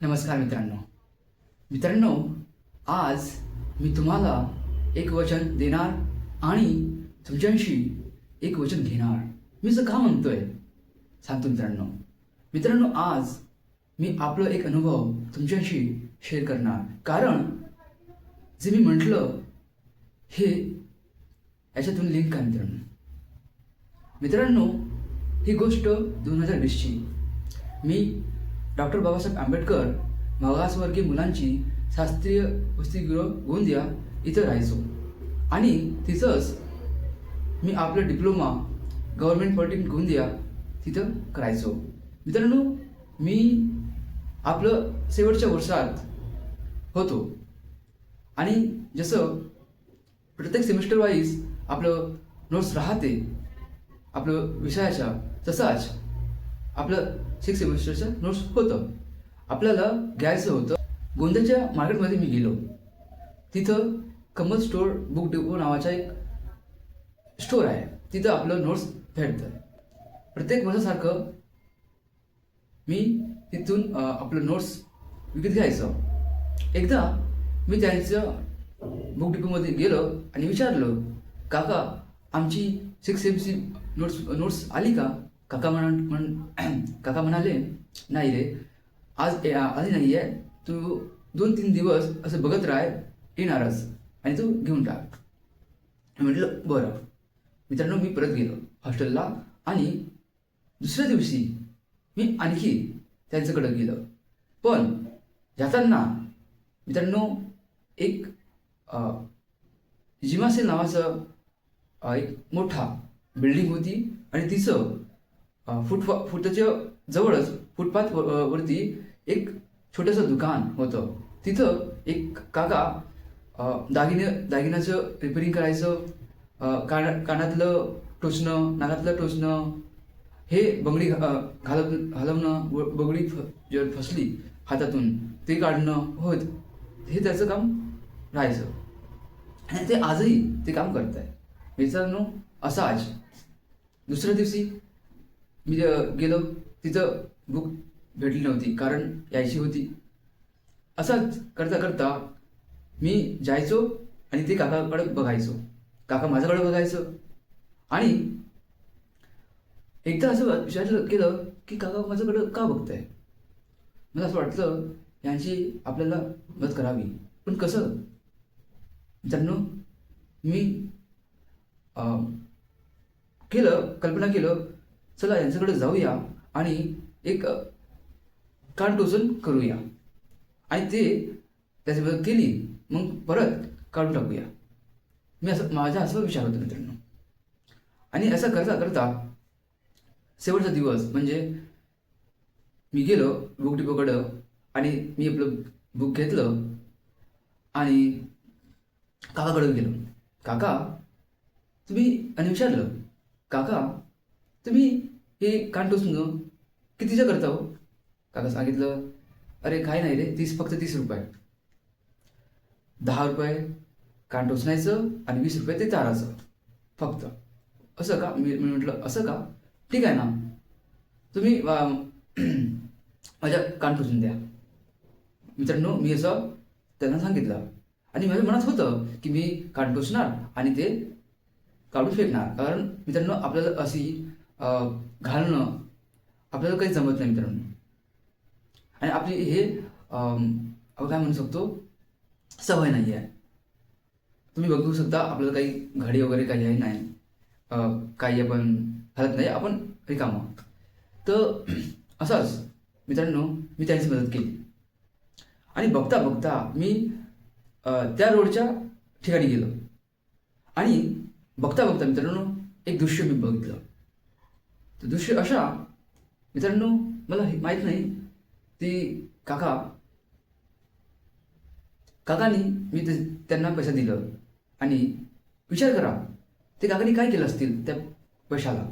नमस्कार मित्रांनो. मित्रांनो आज मी तुम्हाला एक वचन देणार आणि तुमच्याशी एक वचन घेणार. मी असं का म्हणतोय सांगतो मित्रांनो. मित्रांनो आज मी आपलं एक अनुभव तुमच्याशी शेअर करणार. कारण जे मी म्हटलं हे याच्यातून लिंक आहे मित्रांनो. मित्रांनो ही गोष्ट दोन हजार वीसची. मी डॉक्टर बाबासाहेब आंबेडकर मागासवर्गीय मुलांची शास्त्रीय वसतिगृह गोंदिया इथं राहायचो. आणि तिथंच मी आपलं डिप्लोमा गव्हर्मेंट पॉलिटेक्निक गोंदिया तिथं करायचो. मित्रांनो मी आपलं शेवटच्या वर्षात होतो. आणि जसं प्रत्येक सेमिस्टर वाईज आपलं नोट्स राहते आपलं विषयाच्या तसाच आपलं सिक्स सेमिस्टरचं नोट्स होतं. आपल्याला घ्यायचं होतं. गोंदियाच्या मार्केटमध्ये मी गेलो. तिथं कमल स्टोअर बुक डिपो नावाचा एक स्टोअर आहे. तिथं आपलं नोट्स भेटतं. प्रत्येक वर्षासारखं मी तिथून आपलं नोट्स विकत घ्यायचं. एकदा मी त्यांचं बुक डिपोमध्ये गेलो आणि विचारलं काका आमची सिक्स एमची नोट्स नोट्स आली का? काका म्हणा म्हण काका म्हणाले नाही रे आज ए- नाही आहे. तू दोन तीन दिवस असं बघत राह येणारच. आणि तू घेऊन टाक. म्हटलं बरं. मित्रांनो मी परत गेलो हॉस्टेलला आणि दुसऱ्या दिवशी मी आणखी त्यांच्याकडं गेलो. पण जाताना मित्रांनो एक जिमासे नावाचं एक मोठा बिल्डिंग होती आणि तिचं फुटपा फुटाच्या जवळच फुटपाथ व- वरती एक छोटंसं दुकान होतं. तिथं एक काका दागिने दागिन्याचं रिपेरिंग करायचं काना कानातलं टोचणं नाकातलं टोचणं हे बंगडी घा- घालव घालवणं व बंगडी फ जर फसली हातातून ते काढणं होत हे त्याचं काम राहायचं. आणि ते आजही ते काम करत आहे मित्रांनो असं आज. दुसऱ्या दिवशी मी गेलो तिथं बुक भेटली नव्हती कारण यायची होती. असंच करता करता मी जायचो आणि ते काकाकडे बघायचो. काका माझ्याकडे बघायचं. आणि एकदा असं विचारलं केलं की काका माझ्याकडं का बघताय? मला असं वाटलं यांची आपल्याला मदत करावी. पण कसं? मित्रांनो मी केलं कल्पना केलं चला यांच्याकडे जाऊया आणि एक कानटोचन करूया. आणि ते त्याची केली मग परत काढून टाकूया. मी असं माझा असा विचार होतो मित्रांनो. आणि असं करता करता शेवटचा दिवस म्हणजे मी गेलो बुक डिपोकडं आणि मी आपलं बुक घेतलं आणि काकाकडे गेलो. काका तुम्ही आणि विचारलं काका तुम्ही हे कान टोचणं कितीचं करता हो? काका सांगितलं अरे काय नाही रे तीस फक्त तीस रुपये. दहा रुपये कान टोचण्याचं आणि वीस रुपये ते ताराचं फक्त. असं का? मी म्हटलं असं का? ठीक आहे ना. तुम्ही माझ्या कान टोचून द्या. मित्रांनो मी असं त्यांना सांगितलं. आणि माझ्या मनात होतं की मी कान टोचणार आणि ते काढून फेकणार. कारण मित्रांनो आपल्याला अशी घालणं आपल्याला काही जमत नाही मित्रांनो. आणि आपली हे आपण काय म्हणू शकतो? सवय नाही आहे. तुम्ही बघू शकता आपल्याला काही घडी वगैरे काही आहे नाही. काही आपण घालत नाही आपण रिकामं तर असंच मित्रांनो मी त्यांची मदत केली. आणि बघता बघता मी त्या रोडच्या ठिकाणी गेलो. आणि बघता बघता मित्रांनो एक दृश्य मी बघितलं. तर दुसरी अशा मित्रांनो मला हे माहीत नाही ती काका काकानी मी ते त्यांना पैसा दिलं. आणि विचार करा ते काकानी काय केलं असतील त्या पैशाला?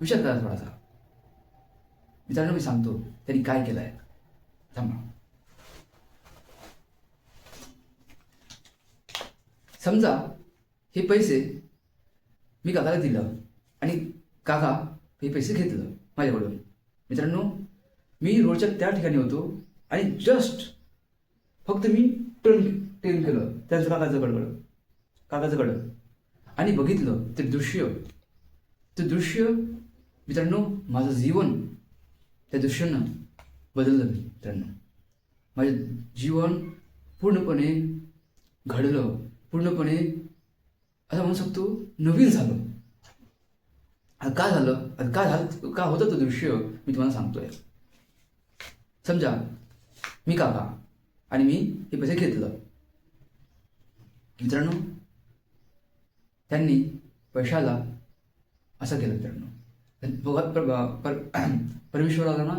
विचार करा थोडासा. मित्रांनो मी सांगतो त्यांनी काय केलं आहे थांबा. समजा हे पैसे मी काकाला दिलं आणि काका हे पैसे घेतलं माझ्याकडून. मित्रांनो मी रोडच्या त्या ठिकाणी होतो आणि जस्ट फक्त मी टर्न टर्न केलं. त्यांचं काकाचं कडकडं काकाचं कडं आणि बघितलं ते दृश्य. ते दृश्य मित्रांनो माझं जीवन त्या दृश्यानं बदललं मित्रांनो. माझं जीवन पूर्णपणे घडलं पूर्णपणे असं म्हणू शकतो नवीन झालं. का झालं? आता का झालं? का होतं ते दृश्य मी तुम्हाला सांगतोय. समजा मी काका आणि मी हे पैसे घेतलं. मित्रांनो त्यांनी पैशाला असं केलं मित्रांनो. पर, परमेश्वराला ना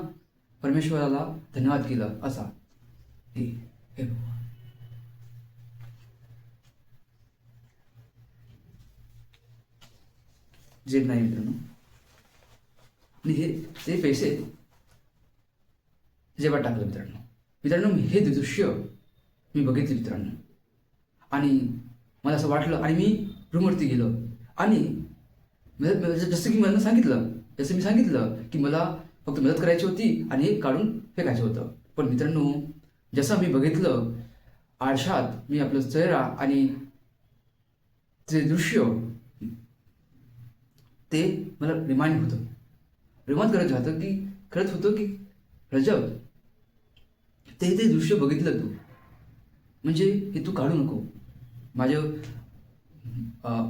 परमेश्वराला धन्यवाद केलं असा. हे हे जे जेब नाही मित्रांनो आणि हे ते पैसे जेव्हा टाकलं मित्रांनो. मित्रांनो मी हे दृश्य मी बघितले मित्रांनो. आणि मला असं वाटलं आणि मी रूमवरती गेलो. आणि जसं की मला सांगितलं जसं मी सांगितलं की मला फक्त मदत करायची होती आणि हे काढून फेकायचं होतं. पण मित्रांनो जसं मी बघितलं आरशात मी आपलं चेहरा आणि ते दृश्य ते मला रिमाइंड होतं. रिमाइंड करायचं होतं की खरंच होतं की रजब ते ते दृश्य बघितलं तू. म्हणजे हे तू काढू नको. माझं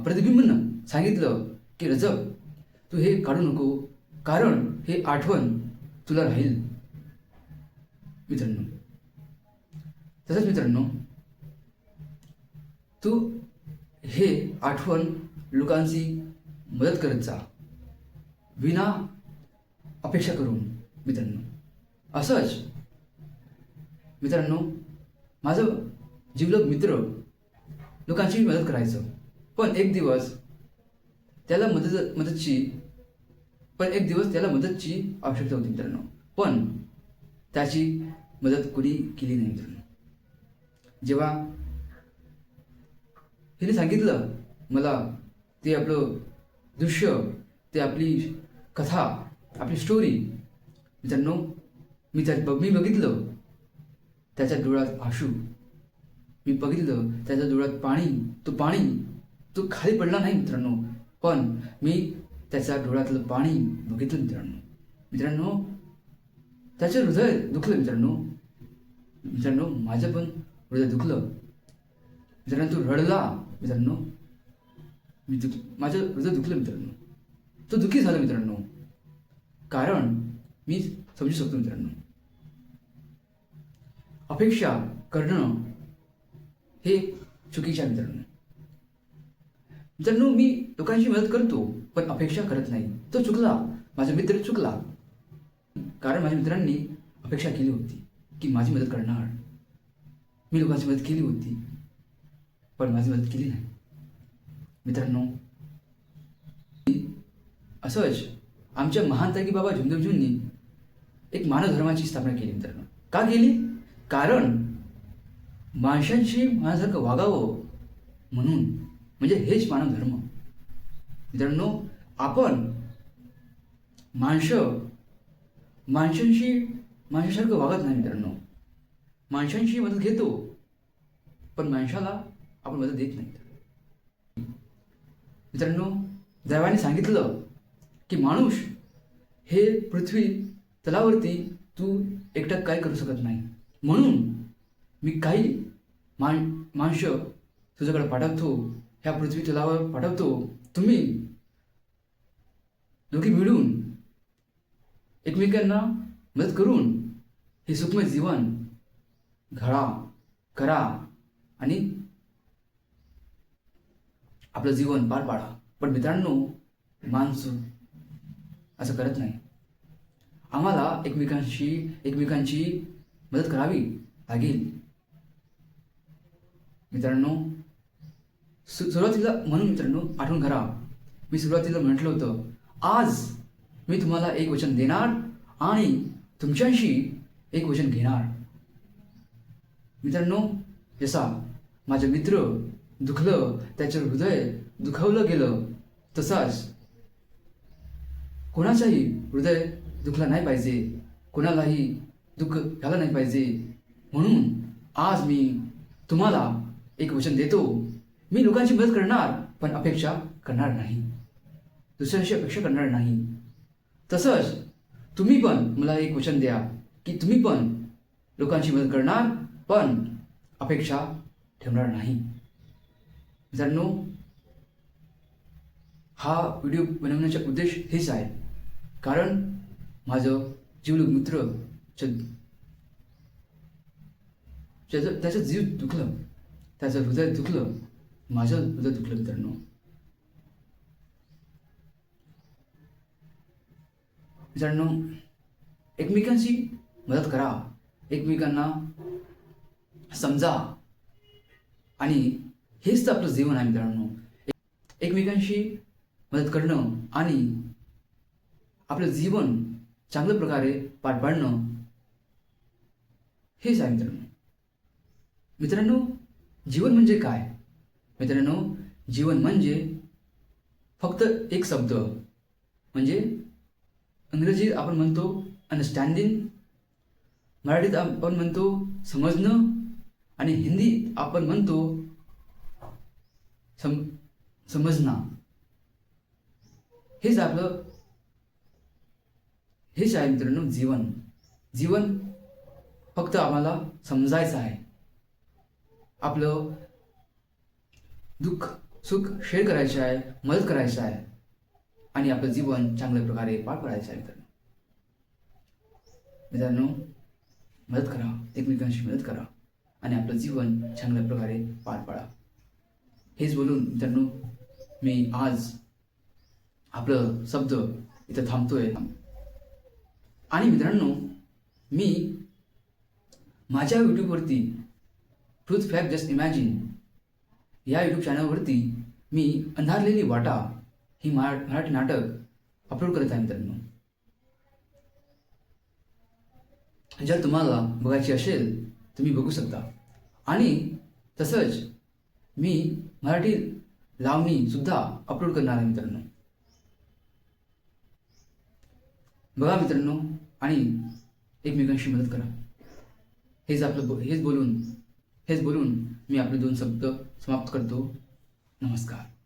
प्रतिबिंबनं सांगितलं की रजब तू हे काढू नको. कारण हे आठवण तुला राहील. मित्रांनो. तसंच मित्रांनो तू हे आठवण लोकांशी मदत करत जा. विना अपेक्षा करून मित्रांनो. असंच मित्रांनो माझं जिवलग मित्र लोकांची मदत करायचं. पण एक दिवस त्याला मदत मदतची पण एक दिवस त्याला मदतची आवश्यकता होती मित्रांनो. पण त्याची मदत कोणी केली नाही मित्रांनो. जेव्हा हिने सांगितलं मला ते आपलं दृश्य ते आपली कथा आपली स्टोरी मित्रांनो मी त्या मी बघितलं त्याच्या डोळ्यात आशू. मी बघितलं त्याच्या डोळ्यात पाणी तो पाणी तो खाली पडला नाही मित्रांनो. पण मी त्याच्या डोळ्यातलं पाणी बघितलं मित्रांनो. मित्रांनो त्याचं हृदय दुखलं मित्रांनो. मित्रांनो माझं पण हृदय दुखलं. मित्रांनो तो रडला मित्रांनो. मी दुख माझं हृदय दुखलं मित्रांनो. तो दुखी झाला मित्रांनो. कारण मी समजू शकतो मित्रांनो. अपेक्षा करणं हे चुकीच्या मित्रांनो. मित्रांनो मी लोकांची मदत करतो पण अपेक्षा करत नाही. तो चुकला. माझा मित्र चुकला. कारण माझ्या मित्रांनी अपेक्षा केली होती की माझी मदत करणार. मी लोकांची मदत केली होती पण माझी मदत केली नाही. मित्रांनो असंच आमच्या महान तर्की बाबा झुंदेवजींनी एक मानव धर्माची स्थापना केली मित्रांनो. का केली? कारण माणसांशी माझ्यासारखं वागावं म्हणून म्हणजे हेच मानव धर्म मित्रांनो आपण माणसं माणसांशी माणसासारखं वागत नाही मित्रांनो. माणसांशी मदत घेतो पण माणसाला आपण मदत देत नाही. मित्रांनो दैवाने सांगितलं की माणूस हे पृथ्वी तलावरती तू एकटा काय करू शकत नाही? म्हणून मी काही मान माणसं तुझ्याकडे पाठवतो ह्या पृथ्वी तलावर पाठवतो. तुम्ही दोघी मिळून एकमेकांना मदत करून हे सुखमय जीवन घडा करा आणि आपलं जीवन पार पाडा. पण मित्रांनो माणसं असं करत नाही. आम्हाला एकमेकांशी एकमेकांची मदत करावी लागेल. मित्रांनो सुरुवातीला म्हणून मित्रांनो आठवण करा. मी सुरुवातीला म्हटलं होतं आज मी तुम्हाला एक वचन देणार आणि तुमच्याशी एक वचन घेणार. मित्रांनो जसा माझे मित्र दुखलं त्याचं हृदय दुखावलं गेलं तसाच कोणाचाही हृदय दुखला नाही पाहिजे. कोणालाही दुःख झालं नाही पाहिजे. म्हणून आज मी तुम्हाला एक वचन देतो. मी लोकांची मदत करणार पण अपेक्षा करणार नाही. दुसऱ्याशी अपेक्षा करणार नाही. तसंच तुम्ही पण मला एक वचन द्या की तुम्ही पण लोकांची मदत करणार पण अपेक्षा ठेवणार नाही. मित्रांनो हा व्हिडिओ बनवण्याचा उद्देश हेच आहे. कारण माझं जीवलग मित्र च्या- त्याचं जीव दुखलं त्याचं हृदय दुखलं माझं हृदय दुखलं मित्रांनो. मित्रांनो एकमेकांशी मदत करा. एकमेकांना समजा आणि हेच तर आपलं जीवन आहे मित्रांनो. एकमेकांशी मदत करणं आणि आपलं जीवन चांगल्या प्रकारे पाठ पाडणं हेच आहे मित्रांनो. मित्रांनो जीवन म्हणजे काय? मित्रांनो जीवन म्हणजे फक्त एक शब्द. म्हणजे इंग्रजीत आपण म्हणतो अंडरस्टँडिंग मराठीत आपण म्हणतो समजणं आणि हिंदीत आपण म्हणतो सम समजणं हेच आपलं हेच आहे मित्रांनो जीवन. जीवन फक्त आम्हाला समजायचं आहे. आपलं दुःख सुख शेअर करायचं आहे मदत करायचं आहे. आणि आपलं जीवन चांगल्या प्रकारे पार पाडायचं आहे मित्रांनो. मित्रांनो मदत करा. एकमेकांशी मदत करा. आणि आपलं जीवन चांगल्या प्रकारे पार पाडा. हेच बोलून मित्रांनो मी आज आपलं शब्द इथं थांबतोय. आणि मित्रांनो मी माझ्या यूट्यूबवरती ट्रूथ फॅक्ट जस्ट इमॅजिन या यूट्यूब चॅनलवरती मी अंधारलेली वाटा ही मरा मराठी नाटक अपलोड करत आहे मित्रांनो. जर तुम्हाला बघायची असेल तुम्ही बघू शकता. आणि तसंच मी मराठी लावणी सुद्धा अपलोड करणार आहे मित्रांनो. बघा मित्रांनो आणि एकमेकांशी मदत करा. हेच आपलं हेच बोलून हेच बोलून मी आपले दोन शब्द समाप्त करतो. नमस्कार.